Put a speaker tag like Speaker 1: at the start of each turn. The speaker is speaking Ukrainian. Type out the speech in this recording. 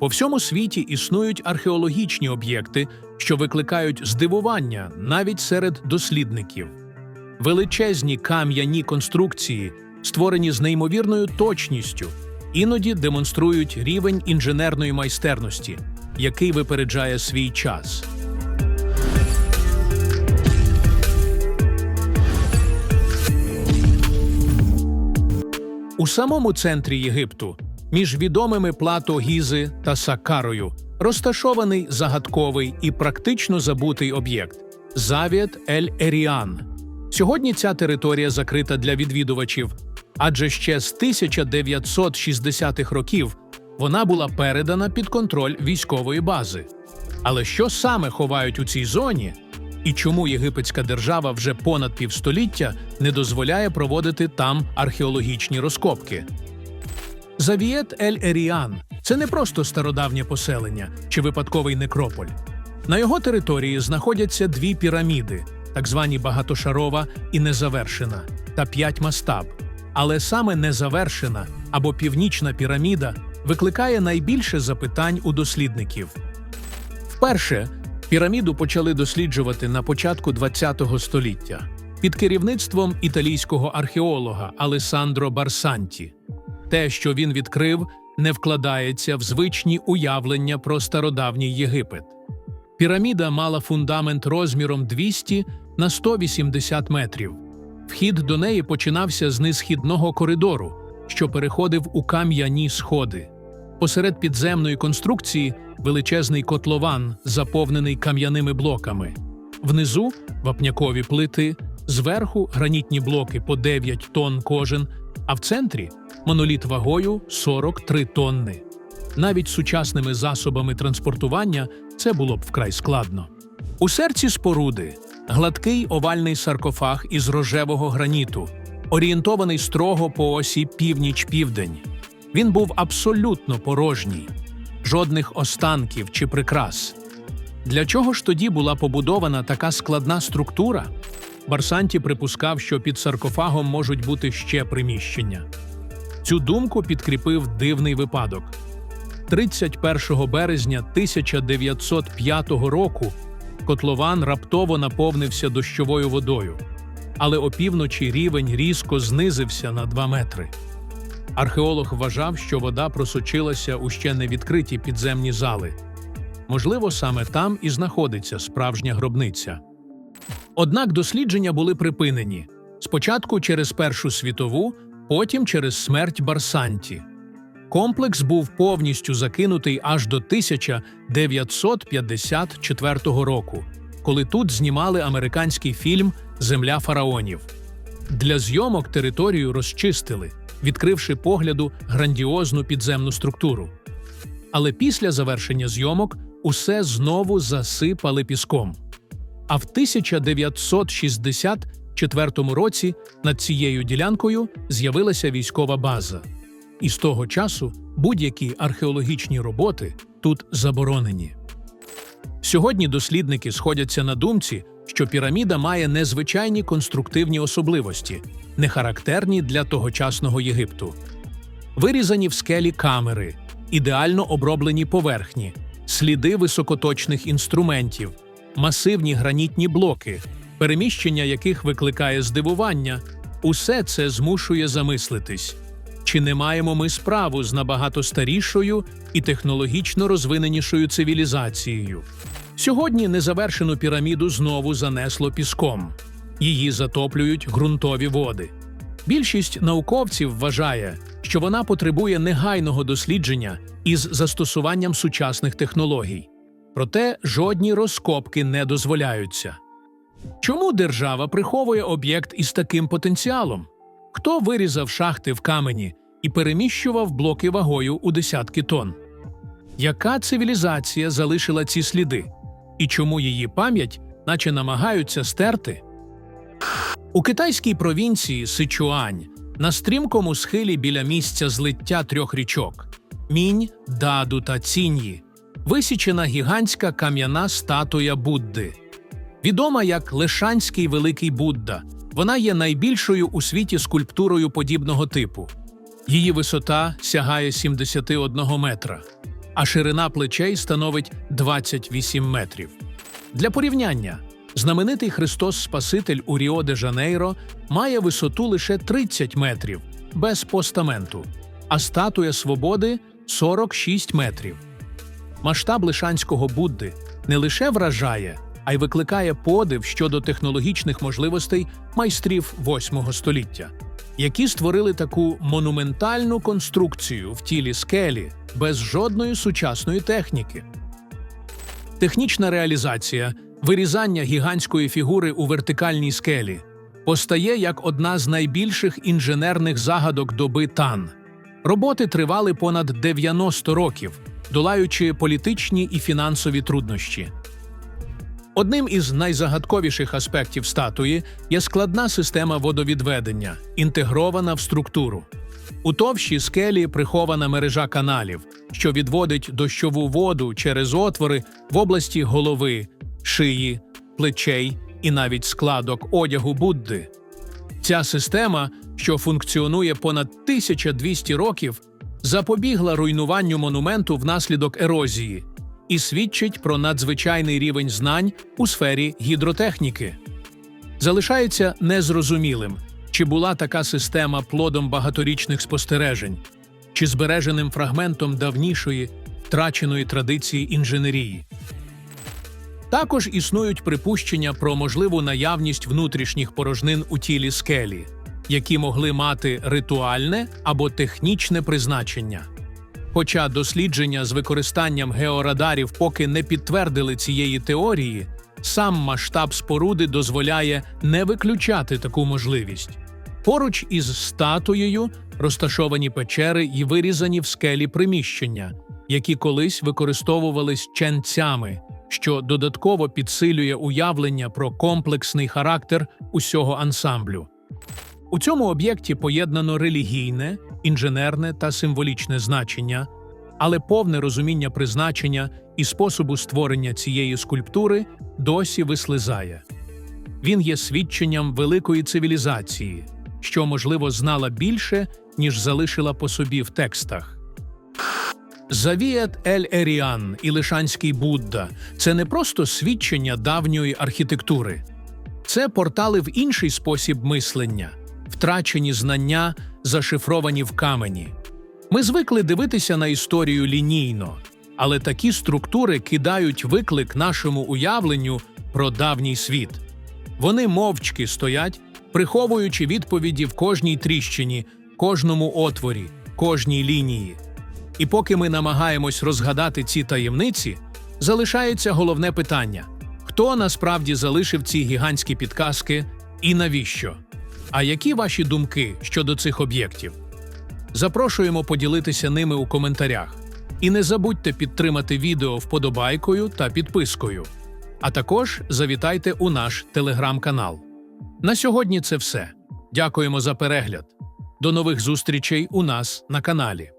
Speaker 1: По всьому світі існують археологічні об'єкти, що викликають здивування навіть серед дослідників. Величезні кам'яні конструкції, створені з неймовірною точністю, іноді демонструють рівень інженерної майстерності, який випереджає свій час. У самому центрі Єгипту, між відомими плато Гізи та Сакарою, розташований загадковий і практично забутий об'єкт Завіт Ель Еріан. Сьогодні ця територія закрита для відвідувачів, адже ще з 1960-х років вона була передана під контроль військової бази. Але що саме ховають у цій зоні? І чому єгипетська держава вже понад півстоліття не дозволяє проводити там археологічні розкопки? Завієт Ель Еріан це не просто стародавнє поселення чи випадковий некрополь. На його території знаходяться дві піраміди, так звані багатошарова і незавершена, та п'ять мастаб. Але саме незавершена або північна піраміда викликає найбільше запитань у дослідників. Вперше піраміду почали досліджувати на початку ХХ століття під керівництвом італійського археолога Алесандро Барсанті. Те, що він відкрив, не вкладається в звичні уявлення про стародавній Єгипет. Піраміда мала фундамент розміром 200 на 180 метрів. Вхід до неї починався з низхідного коридору, що переходив у кам'яні сходи. Посеред підземної конструкції величезний котлован, заповнений кам'яними блоками. Внизу вапнякові плити, зверху гранітні блоки по 9 тонн кожен, а в центрі моноліт вагою 43 тонни. Навіть сучасними засобами транспортування це було б вкрай складно. У серці споруди гладкий овальний саркофаг із рожевого граніту, орієнтований строго по осі північ-південь. Він був абсолютно порожній, жодних останків чи прикрас. Для чого ж тоді була побудована така складна структура? Барсанті припускав, що під саркофагом можуть бути ще приміщення. Цю думку підкріпив дивний випадок. 31 березня 1905 року котлован раптово наповнився дощовою водою, але опівночі рівень різко знизився на 2 метри. Археолог вважав, що вода просочилася у ще не відкриті підземні зали. Можливо, саме там і знаходиться справжня гробниця. Однак дослідження були припинені спочатку через Першу світову, потім через смерть Барсанті. Комплекс був повністю закинутий аж до 1954 року, коли тут знімали американський фільм Земля фараонів. Для зйомок територію розчистили, відкривши погляду грандіозну підземну структуру. Але після завершення зйомок усе знову засипали піском. А в 1964 році над цією ділянкою з'явилася військова база. І з того часу будь-які археологічні роботи тут заборонені. Сьогодні дослідники сходяться на думці, що піраміда має незвичайні конструктивні особливості, не характерні для тогочасного Єгипту. Вирізані в скелі камери, ідеально оброблені поверхні, сліди високоточних інструментів, масивні гранітні блоки, переміщення яких викликає здивування, усе це змушує замислитись. Чи не маємо ми справу з набагато старішою і технологічно розвиненішою цивілізацією? Сьогодні незавершену піраміду знову занесло піском. Її затоплюють ґрунтові води. Більшість науковців вважає, що вона потребує негайного дослідження із застосуванням сучасних технологій. Проте жодні розкопки не дозволяються. Чому держава приховує об'єкт із таким потенціалом? Хто вирізав шахти в камені і переміщував блоки вагою у десятки тонн? Яка цивілізація залишила ці сліди? І чому її пам'ять, наче намагаються стерти? У китайській провінції Сичуань на стрімкому схилі біля місця злиття трьох річок Мінь, Даду та Ціньї висічена гігантська кам'яна статуя Будди. Відома як Лишанський Великий Будда, вона є найбільшою у світі скульптурою подібного типу. Її висота сягає 71 метра. а ширина плечей становить 28 метрів. Для порівняння, знаменитий Христос Спаситель у Ріо де Жанейро має висоту лише 30 метрів без постаменту, а статуя свободи 46 метрів. Масштаб лишанського Будди не лише вражає, а й викликає подив щодо технологічних можливостей майстрів VIII століття, які створили таку монументальну конструкцію в тілі скелі без жодної сучасної техніки. Технічна реалізація вирізання гігантської фігури у вертикальній скелі постає як одна з найбільших інженерних загадок доби Тан. Роботи тривали понад 90 років, долаючи політичні і фінансові труднощі. Одним із найзагадковіших аспектів статуї є складна система водовідведення, інтегрована в структуру. У товщі скелі прихована мережа каналів, що відводить дощову воду через отвори в області голови, шиї, плечей і навіть складок одягу Будди. Ця система, що функціонує понад 1200 років, запобігла руйнуванню монументу внаслідок ерозії і свідчить про надзвичайний рівень знань у сфері гідротехніки. Залишається незрозумілим, чи була така система плодом багаторічних спостережень, чи збереженим фрагментом давнішої втраченої традиції інженерії. Також існують припущення про можливу наявність внутрішніх порожнин у тілі скелі, які могли мати ритуальне або технічне призначення. Хоча дослідження з використанням георадарів поки не підтвердили цієї теорії, сам масштаб споруди дозволяє не виключати таку можливість. Поруч із статуєю розташовані печери і вирізані в скелі приміщення, які колись використовувались ченцями, що додатково підсилює уявлення про комплексний характер усього ансамблю. У цьому об'єкті поєднано релігійне, інженерне та символічне значення, але повне розуміння призначення і способу створення цієї скульптури досі вислизає. Він є свідченням великої цивілізації, що, можливо, знала більше, ніж залишила по собі в текстах. Завіят Ель Еріан і Лишанський Будда це не просто свідчення давньої архітектури, це портали в інший спосіб мислення, втрачені знання, зашифровані в камені. Ми звикли дивитися на історію лінійно, але такі структури кидають виклик нашому уявленню про давній світ. Вони мовчки стоять, приховуючи відповіді в кожній тріщині, кожному отворі, кожній лінії. І поки ми намагаємось розгадати ці таємниці, залишається головне питання: хто насправді залишив ці гігантські підказки і навіщо? А які ваші думки щодо цих об'єктів? Запрошуємо поділитися ними у коментарях. І не забудьте підтримати відео вподобайкою та підпискою. А також завітайте у наш телеграм-канал. На сьогодні це все. Дякуємо за перегляд. До нових зустрічей у нас на каналі.